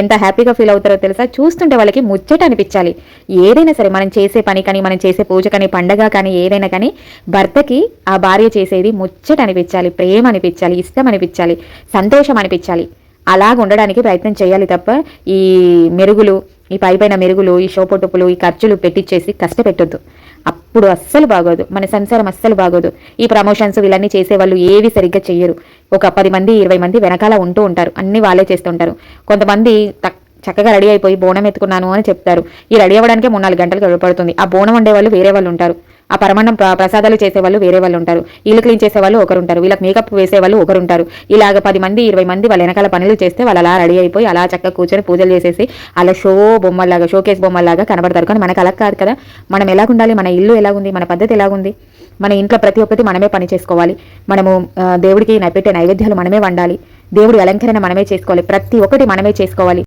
ఎంత హ్యాపీగా ఫీల్ అవుతారో తెలుసా? చూస్తుంటే వాళ్ళకి ముచ్చట అనిపించాలి. ఏదైనా సరే మనం చేసే పని కానీ మనం చేసే పూజ కానీ పండగ కానీ ఏదైనా కానీ భర్తకి ఆ భార్య చేసేది ముచ్చట అనిపించాలి ప్రేమ అనిపించాలి ఇష్టం అనిపించాలి సంతోషం అనిపించాలి. అలాగ ఉండడానికి ప్రయత్నం చేయాలి తప్ప ఈ మెరుగులు ఈ పైపైన మెరుగులు ఈ షోపొట్టుపులు ఈ ఖర్చులు పెట్టించేసి కష్టపెట్టొద్దు. ఇప్పుడు అస్సలు బాగోదు. మన సంసారం అస్సలు బాగోదు. ఈ ప్రమోషన్స్ వీళ్ళన్నీ చేసేవాళ్ళు ఏవి సరిగ్గా చెయ్యరు. ఒక పది మంది ఇరవై మంది వెనకాల ఉంటూ ఉంటారు. అన్ని వాళ్ళే చేస్తుంటారు. కొంతమంది చక్కగా రెడీ అయిపోయి బోనం ఎత్తుకున్నాను అని చెప్తారు. ఈ రెడీ అవ్వడానికి మూడు నాలుగు గంటలు గడపడుతుంది ఆ బోనం వండే వాళ్ళు వేరే వాళ్ళు ఉంటారు. ఆ పరమాన్నం ప్రసాదాలు చేసేవాళ్ళు వేరే వాళ్ళు ఉంటారు. ఇల్లు క్లీన్ చేసేవాళ్ళు ఒకరుంటారు. వీళ్ళకి మేకప్ వేసేవాళ్ళు ఒకరుంటారు. ఇలాగ పది మంది ఇరవై మంది వాళ్ళ వెనకాల పనులు చేస్తే వాళ్ళు అలా రెడీ అయిపోయి అలా చక్కగా కూర్చొని పూజలు చేసేసి అలా షో బొమ్మల్లాగా షోకేస్ బొమ్మల్లాగా కనబడతారు. కానీ మనకు అలా కాదు కదా. మనం ఎలా ఉండాలి మన ఇల్లు ఎలాగుంది? మన పద్ధతి ఎలాగుంది? మన ఇంట్లో ప్రతి ఒక్కటి మనమే పని చేసుకోవాలి. మనము దేవుడికి పెట్టే నైవేద్యాలు మనమే వండాలి. దేవుడి అలంకరణ మనమే చేసుకోవాలి. ప్రతి ఒక్కటి మనమే చేసుకోవాలి.